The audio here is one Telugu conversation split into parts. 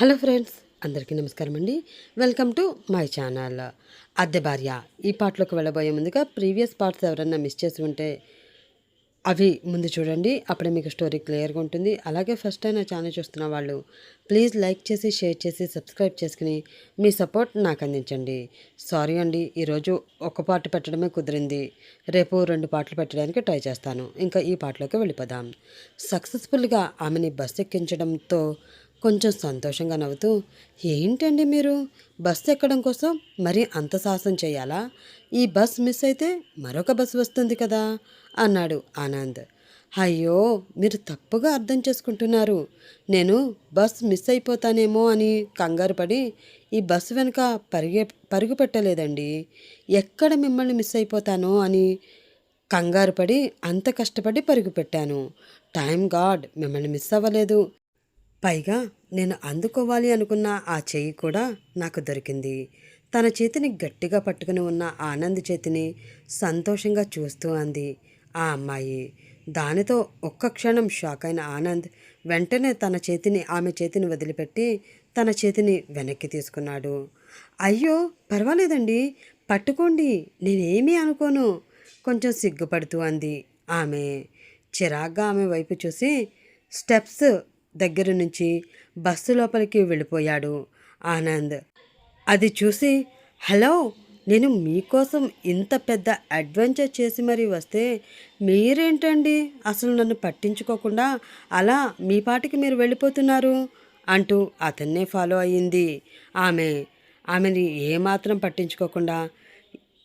హలో ఫ్రెండ్స్ అందరికీ నమస్కారం అండి. Welcome to my channel. అద్దె భార్య ఈ పాటలోకి వెళ్ళబోయే ముందుగా ప్రీవియస్ పార్ట్స్ ఎవరన్నా మిస్ చేసి ఉంటే అవి ముందు చూడండి. అప్పుడే మీకు స్టోరీ క్లియర్గా ఉంటుంది. అలాగే ఫస్ట్ టైం నా ఛానల్ చూస్తున్న వాళ్ళు ప్లీజ్ లైక్ చేసి షేర్ చేసి సబ్స్క్రైబ్ చేసుకుని మీ సపోర్ట్ నాకు అందించండి. సారీ అండి ఈరోజు ఒక పాట పెట్టడమే కుదిరింది. రేపు రెండు పాటలు పెట్టడానికి ట్రై చేస్తాను. ఇంకా ఈ పాటలోకి వెళ్ళిపోదాం. సక్సెస్ఫుల్గా ఆమెని బస్ ఎక్కించడంతో కొంచెం సంతోషంగా నవ్వుతూ ఏంటండి మీరు? బస్ ఎక్కడం కోసం మరీ అంత సాహసం చేయాలా? ఈ బస్ మిస్ అయితే మరొక బస్ వస్తుంది కదా? అన్నాడు ఆనంద్. అయ్యో మీరు తప్పుగా అర్థం చేసుకుంటున్నారు. నేను బస్ మిస్ అయిపోతానేమో అని కంగారు పడి ఈ బస్సు వెనుక పరిగె పరుగు పెట్టలేదండి. ఎక్కడ మిమ్మల్ని మిస్ అయిపోతానో అని కంగారు పడి అంత కష్టపడి పరుగు పెట్టాను. టైం గాడ్ మిమ్మల్ని మిస్ అవ్వలేదు. పైగా నేను అందుకోవాలి అనుకున్న ఆ చెయ్యి కూడా నాకు దొరికింది. తన చేతిని గట్టిగా పట్టుకుని ఉన్న ఆనంద్ చేతిని సంతోషంగా చూస్తూ అంది. ఆ అమ్మాయి. దానితో ఒక్క క్షణం షాక్ అయిన ఆనంద్ వెంటనే తన చేతిని ఆమె చేతిని వదిలిపెట్టి తన చేతిని వెనక్కి తీసుకున్నాడు. అయ్యో పర్వాలేదండి. పట్టుకోండి. నేనేమీ అనుకోను. కొంచెం సిగ్గుపడుతూ అంది ఆమె. చిరాగ్గా ఆమె వైపు చూసి స్టెప్స్ దగ్గర నుంచి బస్సు లోపలికి వెళ్ళిపోయాడు ఆనంద్. అది చూసి హలో నేను మీకోసం ఇంత పెద్ద అడ్వెంచర్ చేసి మరీ వస్తే మీరేంటండి? అసలు నన్ను పట్టించుకోకుండా అలా మీ పాటికి మీరు వెళ్ళిపోతున్నారు? అంటూ అతన్నే ఫాలో అయ్యింది ఆమె. ఆమెని ఏమాత్రం పట్టించుకోకుండా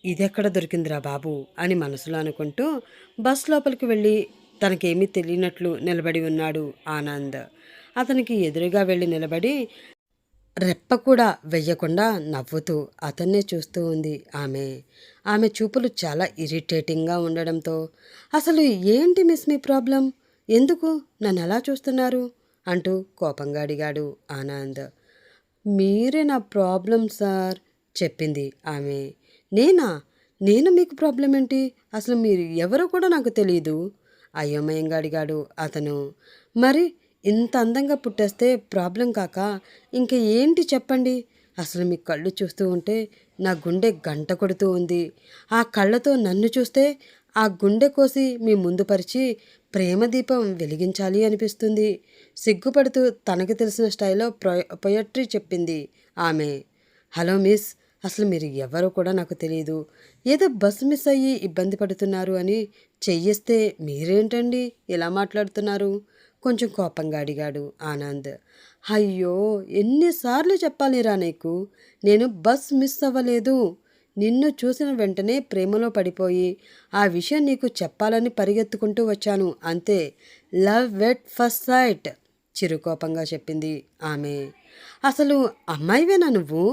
ఇదెక్కడ దొరికిందిరా బాబు? అని మనసులో అనుకుంటూ బస్ లోపలికి వెళ్ళి తనకేమీ తెలియనట్లు నిలబడి ఉన్నాడు ఆనంద్. అతనికి ఎదురుగా వెళ్ళి నిలబడి రెప్ప కూడా వెయ్యకుండా నవ్వుతూ అతన్నే చూస్తూ ఉంది ఆమె. ఆమె చూపులు చాలా ఇరిటేటింగ్గా ఉండడంతో అసలు ఏంటి మిస్ మీ ప్రాబ్లం? ఎందుకు? నన్ను ఎలా చూస్తున్నారు? అంటూ కోపంగా అడిగాడు ఆనంద్. మీరే నా ప్రాబ్లం సార్ చెప్పింది ఆమె. నేనా? నేను మీకు ప్రాబ్లం ఏంటి అసలు మీరు ఎవరో కూడా నాకు తెలియదు అయోమయంగా అడిగాడు అతను. మరి ఇంత అందంగా పుట్టేస్తే ప్రాబ్లం కాక ఇంక ఏంటి చెప్పండి? అసలు మీ కళ్ళు చూస్తూ ఉంటే నా గుండె గంట కొడుతూ ఉంది. ఆ కళ్ళతో నన్ను చూస్తే ఆ గుండె కోసి మీ ముందు పరిచి ప్రేమ దీపం వెలిగించాలి అనిపిస్తుంది. సిగ్గుపడుతూ తనకు తెలిసిన స్టైల్లో పొయట్రీ చెప్పింది ఆమె. హలో మిస్ అసలు మీరు ఎవరో కూడా నాకు తెలియదు ఏదో బస్సు మిస్ అయ్యి ఇబ్బంది పడుతున్నారు అని చెయ్యిస్తే మీరేంటండి ఇలా మాట్లాడుతున్నారు? కొంచెం కోపంగా అడిగాడు ఆనంద్. అయ్యో ఎన్నిసార్లు చెప్పాలిరా నీకు? నేను బస్ మిస్ అవ్వలేదు. నిన్ను చూసిన వెంటనే ప్రేమలో పడిపోయి ఆ విషయం నీకు చెప్పాలని పరిగెత్తుకుంటూ వచ్చాను. అంతే. లవ్ వెట్ ఫస్ట్ సైట్ చిరుకోపంగా చెప్పింది ఆమె. అసలు అమ్మాయివేనా నువ్వు?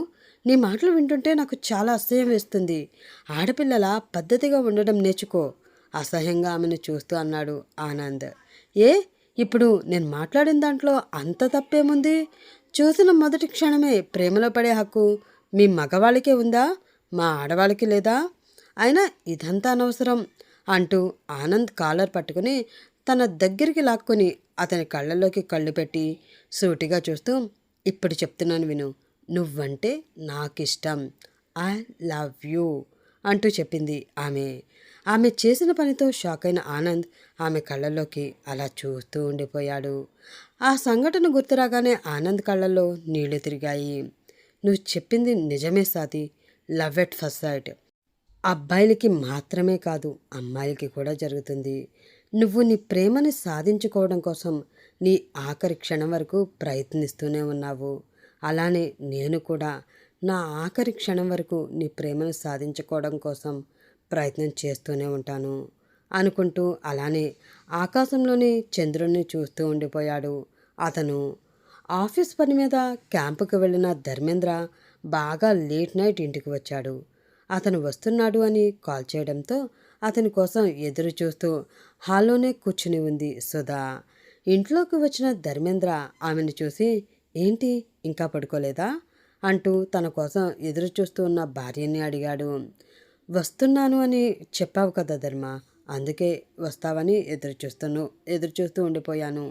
నీ మాటలు వింటుంటే నాకు చాలా అసహ్యం వేస్తుంది. ఆడపిల్లల పద్ధతిగా ఉండడం నేర్చుకో. అసహ్యంగా ఆమెను చూస్తూ అన్నాడు ఆనంద్. ఏ? ఇప్పుడు నేను మాట్లాడిన దాంట్లో అంత తప్పేముంది? చూసిన మొదటి క్షణమే ప్రేమలో పడే హక్కు మీ మగవాళ్ళకే ఉందా? మా ఆడవాళ్ళకి లేదా? అయినా ఇదంతా అనవసరం అంటూ ఆనంద్ కాలర్ పట్టుకుని తన దగ్గరికి లాక్కొని అతని కళ్ళల్లోకి కళ్ళు పెట్టి సూటిగా చూస్తూ ఇప్పుడు చెప్తున్నాను విను. నువ్వంటే నాకిష్టం. ఐ లవ్ యూ అంటూ చెప్పింది ఆమె. ఆమె చేసిన పనితో షాక్ అయిన ఆనంద్ ఆమె కళ్ళల్లోకి అలా చూస్తూ ఉండిపోయాడు. ఆ సంఘటన గుర్తురాగానే ఆనంద్ కళ్ళల్లో నీళ్ళు తిరిగాయి. నువ్వు చెప్పింది నిజమే సాతి. Love at first sight. అబ్బాయిలకి మాత్రమే కాదు అమ్మాయిలకి కూడా జరుగుతుంది. నువ్వు నీ ప్రేమని సాధించుకోవడం కోసం నీ ఆఖరి క్షణం వరకు ప్రయత్నిస్తూనే ఉన్నావు. అలానే నేను కూడా నా ఆఖరి క్షణం వరకు నీ ప్రేమను సాధించుకోవడం కోసం ప్రయత్నం చేస్తూనే ఉంటాను. అనుకుంటూ అలానే ఆకాశంలోని చంద్రుణ్ణి చూస్తూ ఉండిపోయాడు. అతను ఆఫీస్ పని మీద క్యాంపుకు వెళ్ళిన ధర్మేంద్ర బాగా లేట్ నైట్ ఇంటికి వచ్చాడు. అతను వస్తున్నాడు అని కాల్ చేయడంతో అతని కోసం ఎదురు చూస్తూ హాల్లోనే కూర్చుని ఉంది సుధా. ఇంట్లోకి వచ్చిన ధర్మేంద్ర ఆమెను చూసి ఏంటి? ఇంకా పడుకోలేదా? అంటూ తన కోసం ఎదురు చూస్తూ ఉన్న భార్యని అడిగాడు. వస్తున్నాను అని చెప్పావు కదా ధర్మ అందుకే వస్తావని ఎదురు చూస్తాను ఎదురు చూస్తూ ఉండిపోయాను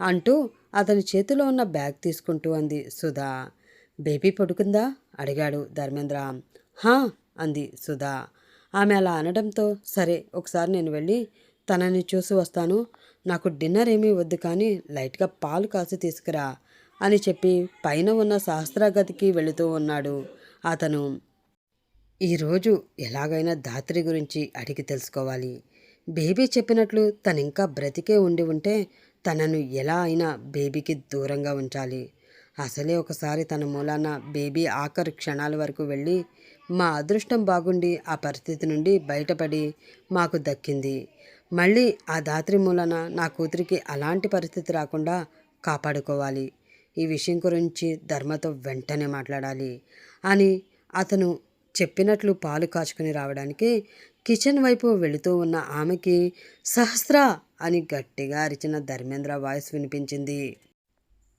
అంటూ అతని చేతిలో ఉన్న బ్యాగ్ తీసుకుంటూ అంది సుధా. బేబీ పడుకుందా? అడిగాడు ధర్మేంద్ర. హా! అంది సుధా. ఆమె అలా అనడంతో సరే ఒకసారి నేను వెళ్ళి తనని చూసి వస్తాను. నాకు డిన్నర్ ఏమీ వద్దు కానీ లైట్గా పాలు కాసి తీసుకురా అని చెప్పి పైన ఉన్న శాస్త్రగదికి వెళుతూ ఉన్నాడు. అతను ఈరోజు ఎలాగైనా ధాత్రి గురించి అడిగి తెలుసుకోవాలి. బేబీ చెప్పినట్లు తను ఇంకా బ్రతికే ఉండి ఉంటే తనను ఎలా అయినా బేబీకి దూరంగా ఉంచాలి. అసలే ఒకసారి తన మూలాన బేబీ ఆఖరి క్షణాల వరకు వెళ్ళి మా అదృష్టం బాగుండి ఆ పరిస్థితి నుండి బయటపడి మాకు దక్కింది. మళ్ళీ ఆ దాత్రి మూలన నా కూతురికి అలాంటి పరిస్థితి రాకుండా కాపాడుకోవాలి. ఈ విషయం గురించి ధర్మతో వెంటనే మాట్లాడాలి అని అతను చెప్పినట్లు పాలు కాచుకుని రావడానికి కిచెన్ వైపు వెళుతూ ఉన్న ఆమెకి సహస్ర అని గట్టిగా అరిచిన ధర్మేంద్ర వాయిస్ వినిపించింది.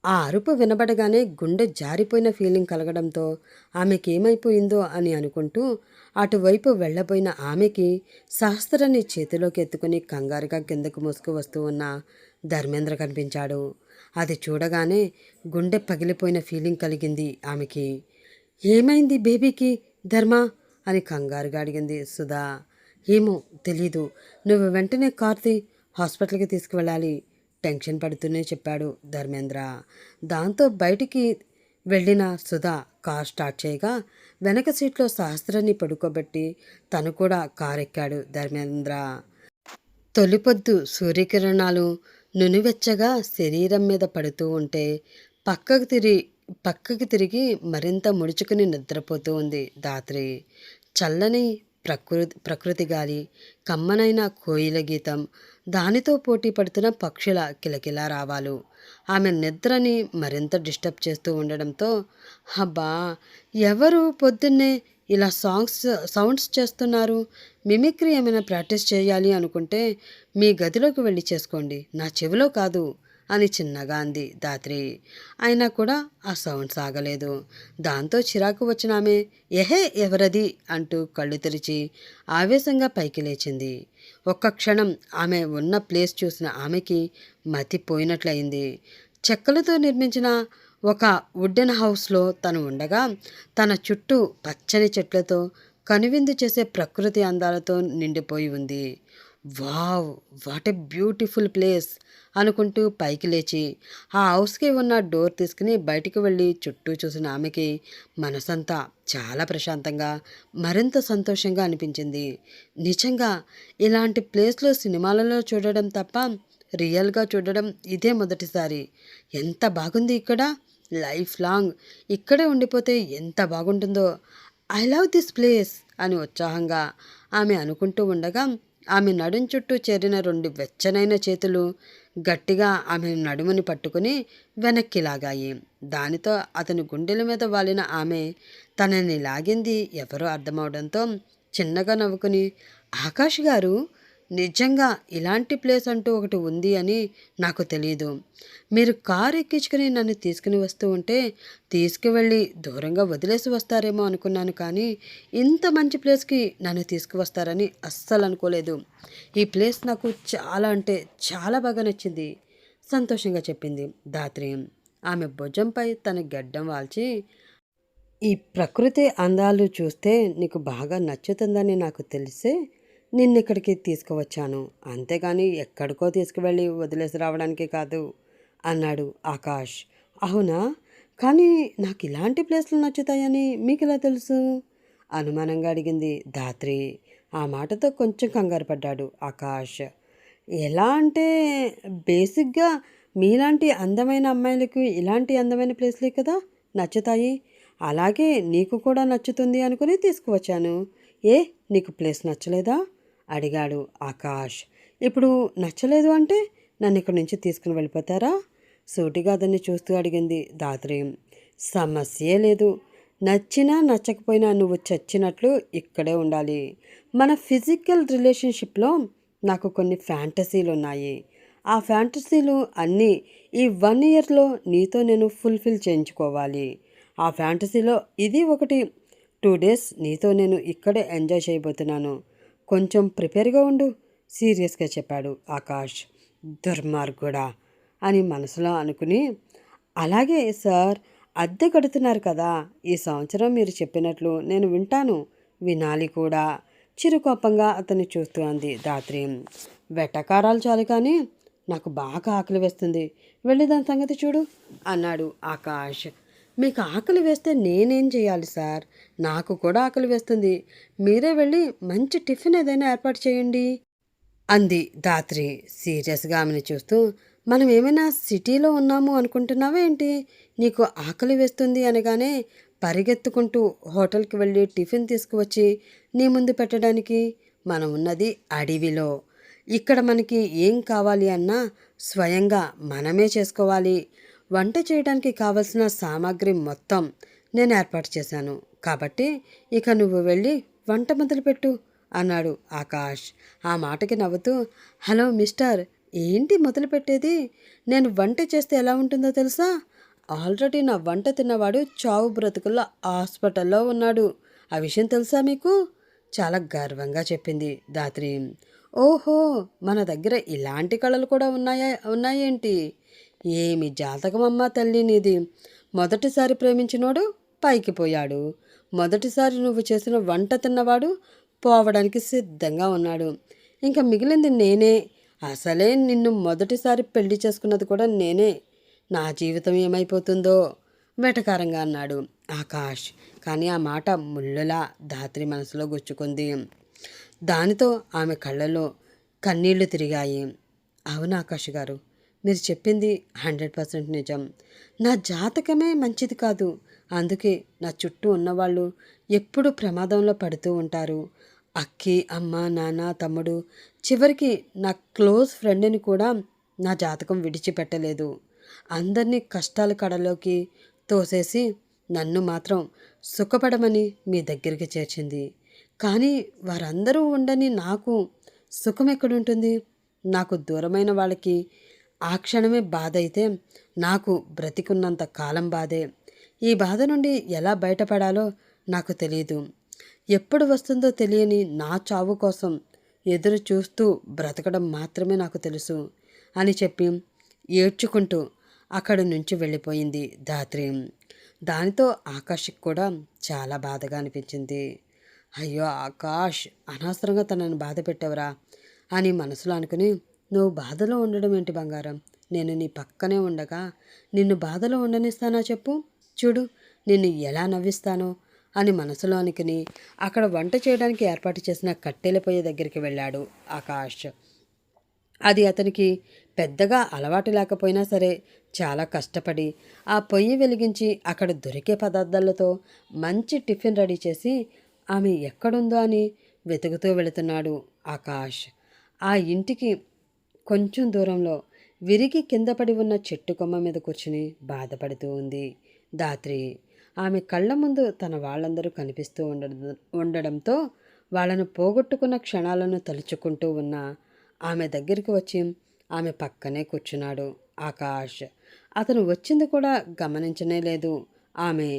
ఆ అరుపు వినబడగానే గుండె జారిపోయిన ఫీలింగ్ కలగడంతో ఆమెకి ఏమైపోయిందో అని అనుకుంటూ అటువైపు వెళ్ళబోయిన ఆమెకి సహస్రాన్ని చేతిలోకి ఎత్తుకుని కంగారుగా కిందకు మోసుకు వస్తూ ఉన్న ధర్మేంద్ర కనిపించాడు. అది చూడగానే గుండె పగిలిపోయిన ఫీలింగ్ కలిగింది ఆమెకి. ఏమైంది బేబీకి? ధర్మ? అని కంగారుగా అడిగింది సుధా. ఏమో తెలీదు. నువ్వు వెంటనే కార్తీ హాస్పిటల్కి తీసుకువెళ్ళాలి. టెన్షన్ పడుతూనే చెప్పాడు ధర్మేంద్ర. దాంతో బయటికి వెళ్ళిన సుధా కార్ స్టార్ట్ చేయగా వెనక సీట్లో సహస్రాన్ని పడుకోబెట్టి తను కూడా కార్ ఎక్కాడు ధర్మేంద్ర. తొలిపొద్దు సూర్యకిరణాలు నునివెచ్చగా శరీరం మీద పడుతూ ఉంటే పక్కకు తిరిగి పక్కకి తిరిగి మరింత ముడుచుకుని నిద్రపోతూ ఉంది దాత్రి చల్లని ప్రకృతి ప్రకృతి గాలి కమ్మనైన కోయిల గీతం దానితో పోటీ పడుతున్న పక్షుల కిలకిలా రావాలు. ఆమె నిద్రని మరింత డిస్టర్బ్ చేస్తూ ఉండడంతో అబ్బా ఎవరు పొద్దున్నే ఇలా సాంగ్స్ సౌండ్స్ చేస్తున్నారు? మిమిక్రీ ఏమైనా ప్రాక్టీస్ చేయాలి అనుకుంటే మీ గదిలోకి వెళ్ళి చేసుకోండి. నా చెవిలో కాదు. అని చిన్నగా అంది దాత్రి. అయినా కూడా ఆ సౌండ్ సాగలేదు. దాంతో చిరాకు వచ్చిన ఆమె ఎహే ఎవరది? అంటూ కళ్ళు తెరిచి ఆవేశంగా పైకి లేచింది. ఒక్క క్షణం ఆమె ఉన్న ప్లేస్ చూసిన ఆమెకి మతిపోయినట్లయింది చెక్కలతో నిర్మించిన ఒక వుడెన్ హౌస్లో తను ఉండగా తన చుట్టూ పచ్చని చెట్లతో కనువిందు చేసే ప్రకృతి అందాలతో నిండిపోయి ఉంది. Wow what a beautiful place అనుకుంటూ పైకి లేచి ఆ హౌస్కి ఉన్న డోర్ తీసుకుని బయటికి వెళ్ళి చుట్టూ చూసిన ఆమెకి మనసంతా చాలా ప్రశాంతంగా మరింత సంతోషంగా అనిపించింది. నిజంగా ఇలాంటి ప్లేస్లో సినిమాలలో చూడడం తప్ప రియల్గా చూడడం ఇదే మొదటిసారి. ఎంత బాగుంది ఇక్కడ? లైఫ్ లాంగ్ ఇక్కడే ఉండిపోతే ఎంత బాగుంటుందో. ఐ లవ్ దిస్ ప్లేస్ అని ఉత్సాహంగా ఆమె అనుకుంటూ ఉండగా ఆమె నడుం చుట్టూ చేరిన రెండు వెచ్చనైన చేతులు గట్టిగా ఆమె నడుముని పట్టుకుని వెనక్కి లాగాయి. దానితో అతని గుండెల మీద వాలిన ఆమె తనని లాగింది. ఎవరో అర్థమవడంతో చిన్నగా నవ్వుకుని ఆకాష్ గారు నిజంగా ఇలాంటి ప్లేస్ అంటూ ఒకటి ఉంది అని నాకు తెలియదు మీరు కారు ఎక్కించుకుని నన్ను తీసుకుని వస్తూ ఉంటే తీసుకువెళ్ళి దూరంగా వదిలేసి వస్తారేమో అనుకున్నాను కానీ ఇంత మంచి ప్లేస్కి నన్ను తీసుకువస్తారని అస్సలు అనుకోలేదు. ఈ ప్లేస్ నాకు చాలా అంటే చాలా బాగా నచ్చింది సంతోషంగా చెప్పింది దాత్రి ఆమె భుజంపై తన గడ్డం వాల్చి ఈ ప్రకృతి అందాలు చూస్తే నీకు బాగా నచ్చుతుందని నాకు తెలిసే నిన్ను ఇక్కడికి తీసుకువచ్చాను. అంతేగాని ఎక్కడికో తీసుకువెళ్ళి వదిలేసి రావడానికి కాదు అన్నాడు ఆకాష్. అవునా? కానీ నాకు ఇలాంటి ప్లేస్లు నచ్చుతాయని మీకు ఎలా తెలుసు? అనుమానంగా అడిగింది ధాత్రి. ఆ మాటతో కొంచెం కంగారు పడ్డాడు ఆకాష్. ఎలా అంటే బేసిక్గా మీలాంటి అందమైన అమ్మాయిలకు ఇలాంటి అందమైన ప్లేస్లే కదా నచ్చుతాయి. అలాగే నీకు కూడా నచ్చుతుంది అనుకుని తీసుకువచ్చాను. ఏ నీకు ప్లేస్ నచ్చలేదా? అడిగాడు ఆకాష్. ఇప్పుడు నచ్చలేదు అంటే నన్ను ఇక్కడి నుంచి తీసుకుని వెళ్ళిపోతారా? సూటిగా అతన్ని చూస్తూ అడిగింది దాత్రి. సమస్యే లేదు. నచ్చినా నచ్చకపోయినా నువ్వు చచ్చినట్లు ఇక్కడే ఉండాలి. మన ఫిజికల్ రిలేషన్షిప్లో నాకు కొన్ని ఫ్యాంటసీలు ఉన్నాయి ఆ ఫ్యాంటసీలు అన్నీ ఈ వన్ ఇయర్లో నీతో నేను ఫుల్ఫిల్ చేయించుకోవాలి. ఆ ఫ్యాంటసీలో ఇది ఒకటి. టూ డేస్ నీతో నేను ఇక్కడే ఎంజాయ్ చేయబోతున్నాను. కొంచెం ప్రిపేర్గా ఉండు. సీరియస్గా చెప్పాడు ఆకాష్. దుర్మార్గుడా! అని మనసులో అనుకుని అలాగే సార్ అద్దె కడుతున్నారు కదా! ఈ సంవత్సరం మీరు చెప్పినట్లు నేను వింటాను. వినాలి కూడా! చిరుకోపంగా అతన్ని చూస్తూ అంది రాత్రి వెటకారాలు చాలు కానీ నాకు బాగా ఆకలి వేస్తుంది. వెళ్ళి దాని సంగతి చూడు అన్నాడు ఆకాష్. మీకు ఆకలి వేస్తే నేనేం చేయాలి సార్? నాకు కూడా ఆకలి వేస్తుంది. మీరే వెళ్ళి మంచి టిఫిన్ ఏదైనా ఏర్పాటు చేయండి. అంది దాత్రి సీరియస్గా ఆమెను చూస్తూ. మనం ఏమైనా సిటీలో ఉన్నాము అనుకుంటున్నావా ఏంటి? నీకు ఆకలి వేస్తుంది అనగానే పరిగెత్తుకుంటూ హోటల్కి వెళ్ళి టిఫిన్ తీసుకువచ్చి నీ ముందు పెట్టడానికి మనం ఉన్నది అడవిలో. ఇక్కడ మనకి ఏం కావాలి అన్నా స్వయంగా మనమే చేసుకోవాలి. వంట చేయడానికి కావలసిన సామాగ్రి మొత్తం నేను ఏర్పాటు చేశాను. కాబట్టి ఇక నువ్వు వెళ్ళి వంట మొదలుపెట్టు అన్నాడు ఆకాష్. ఆ మాటకి నవ్వుతూ హలో మిస్టర్ ఏంటి మొదలుపెట్టేది? నేను వంట చేస్తే ఎలా ఉంటుందో తెలుసా? ఆల్రెడీ నా వంట తిన్నవాడు చావు బ్రతుకుల్లో హాస్పిటల్లో ఉన్నాడు. ఆ విషయం తెలుసా మీకు? చాలా గర్వంగా చెప్పింది దాత్రి ఓహో మన దగ్గర ఇలాంటి కళలు కూడా ఉన్నాయా ఉన్నాయేంటి? ఏమి జాతకమమ్మా తల్లి నీది మొదటిసారి ప్రేమించినోడు పైకి పోయాడు. మొదటిసారి నువ్వు చేసిన వంట తిన్నవాడు పోవడానికి సిద్ధంగా ఉన్నాడు. ఇంకా మిగిలింది నేనే. అసలే నిన్ను మొదటిసారి పెళ్ళి చేసుకున్నది కూడా నేనే. నా జీవితం ఏమైపోతుందో? వెటకారంగా అన్నాడు ఆకాష్. కానీ ఆ మాట ముళ్ళులా ధాత్రి మనసులో గుచ్చుకుంది. దానితో ఆమె కళ్ళలో కన్నీళ్ళు తిరిగాయి. అవును ఆకాష్ గారు? మీరు చెప్పింది హండ్రెడ్ పర్సెంట్ నిజం. నా జాతకమే మంచిది కాదు. అందుకే నా చుట్టూ ఉన్నవాళ్ళు ఎప్పుడు ప్రమాదంలో పడుతూ ఉంటారు. అక్కి అమ్మ నాన్న తమ్ముడు చివరికి నా క్లోజ్ ఫ్రెండ్ని కూడా నా జాతకం విడిచిపెట్టలేదు. అందరినీ కష్టాల కడలోకి తోసేసి నన్ను మాత్రం సుఖపడమని మీ దగ్గరికి చేర్చింది. కానీ వారందరూ ఉండని నాకు సుఖం ఎక్కడుంటుంది? నాకు దూరమైన వాళ్ళకి ఆ క్షణమే బాధ అయితే నాకు బ్రతికున్నంత కాలం బాధే. ఈ బాధ నుండి ఎలా బయటపడాలో నాకు తెలియదు ఎప్పుడు వస్తుందో తెలియని నా చావు కోసం ఎదురు చూస్తూ బ్రతకడం మాత్రమే నాకు తెలుసు అని చెప్పి ఏడ్చుకుంటూ అక్కడి నుంచి వెళ్ళిపోయింది ధాత్రి. దానితో ఆకాష్కి కూడా చాలా బాధగా అనిపించింది. అయ్యో ఆకాష్ అనవసరంగా తనని బాధ పెట్టావురా అని మనసులో అనుకుని నువ్వు బాధలో ఉండడం ఏంటి బంగారం? నేను నీ పక్కనే ఉండగా నిన్ను బాధలో ఉండనిస్తానా చెప్పు? చూడు నిన్ను ఎలా నవ్విస్తానో అని మనసులో అనుకుని అక్కడ వంట చేయడానికి ఏర్పాటు చేసిన కట్టెల పొయ్యి దగ్గరికి వెళ్ళాడు ఆకాష్. అది అతనికి పెద్దగా అలవాటు లేకపోయినా సరే చాలా కష్టపడి ఆ పొయ్యి వెలిగించి అక్కడ దొరికే పదార్థాలతో మంచి టిఫిన్ రెడీ చేసి ఆమె ఎక్కడుందో అని వెతుకుతూ వెళుతున్నాడు ఆకాష్. ఆ ఇంటికి కొంచెం దూరంలో విరిగి కింద పడి ఉన్న చెట్టు కొమ్మ మీద కూర్చుని బాధపడుతూ ఉంది. దాత్రి ఆమె కళ్ళ ముందు తన వాళ్ళందరూ కనిపిస్తూ ఉండడం ఉండడంతో వాళ్ళను పోగొట్టుకున్న క్షణాలను తలుచుకుంటూ ఉన్న ఆమె దగ్గరికి వచ్చి ఆమె పక్కనే కూర్చున్నాడు. ఆకాష్ అతను వచ్చింది కూడా గమనించనే లేదు. ఆమె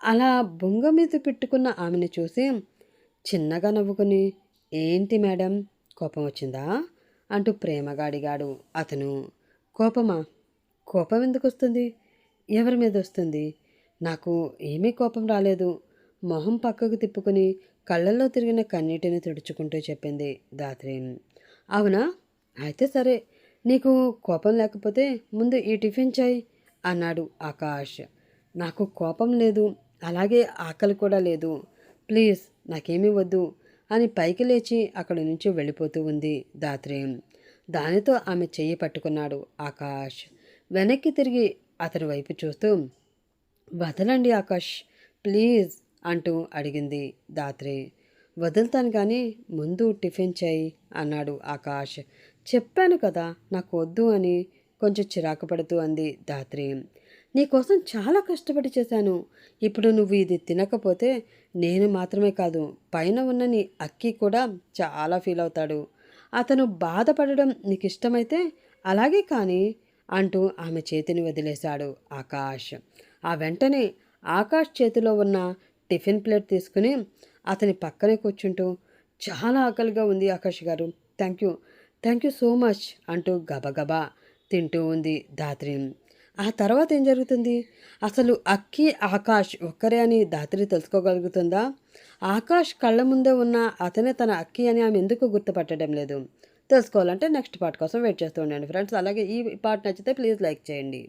అలా బొంగ మీద పెట్టుకున్న ఆమెను చూసి చిన్నగా నవ్వుకుని ఏంటి మేడం కోపం వచ్చిందా? అంటూ ప్రేమగా అడిగాడు. అతను కోపమా? కోపం ఎందుకు వస్తుంది? ఎవరి మీద వస్తుంది? నాకు ఏమీ కోపం రాలేదు. మొహం పక్కకు తిప్పుకుని కళ్ళల్లో తిరిగిన కన్నీటిని తుడుచుకుంటూ చెప్పింది దాత్రి. అవునా? అయితే సరే. నీకు కోపం లేకపోతే ముందు ఈ టిఫిన్ చేయి అన్నాడు ఆకాష్. నాకు కోపం లేదు. అలాగే ఆకలి కూడా లేదు. ప్లీజ్ నాకేమీ వద్దు. అని పైకి లేచి అక్కడి నుంచి వెళ్ళిపోతూ ఉంది దాత్రేయం దానితో ఆమె చెయ్యి పట్టుకున్నాడు ఆకాష్. వెనక్కి తిరిగి అతని వైపు చూస్తూ వదలండి ఆకాష్ ప్లీజ్ అంటూ అడిగింది దాత్రి. వదులుతాను కానీ ముందు టిఫిన్ చేయి అన్నాడు ఆకాష్. చెప్పాను కదా నాకు వద్దు అని కొంచెం చిరాకు పడుతూ అంది దాత్రి నీకోసం చాలా కష్టపడి చేశాను. ఇప్పుడు నువ్వు ఇది తినకపోతే నేను మాత్రమే కాదు పైన ఉన్న నీ అక్కి కూడా చాలా ఫీల్ అవుతాడు. అతను బాధపడడం నీకు ఇష్టమైతే అలాగే కానీ అంటూ ఆమె చేతిని వదిలేశాడు ఆకాష్. ఆ వెంటనే ఆకాష్ చేతిలో ఉన్న టిఫిన్ ప్లేట్ తీసుకుని అతని పక్కనే కూర్చుంటూ చాలా ఆకలిగా ఉంది ఆకాష్ గారు. Thank you thank you so much అంటూ గబగబా తింటూ ఉంది ధాత్రి. ఆ తర్వాత ఏం జరుగుతుంది? అసలు అక్కి ఆకాష్ ఒక్కరే అని దాత్రి తెలుసుకోగలుగుతుందా? ఆకాష్ కళ్ళ ముందే ఉన్న అతనే తన అక్కి అని ఆమె ఎందుకు గుర్తుపట్టడం లేదు? తెలుసుకోవాలంటే నెక్స్ట్ పార్ట్ కోసం వెయిట్ చేస్తూ ఉండండి ఫ్రెండ్స్. అలాగే ఈ పార్ట్ నచ్చితే ప్లీజ్ లైక్ చేయండి.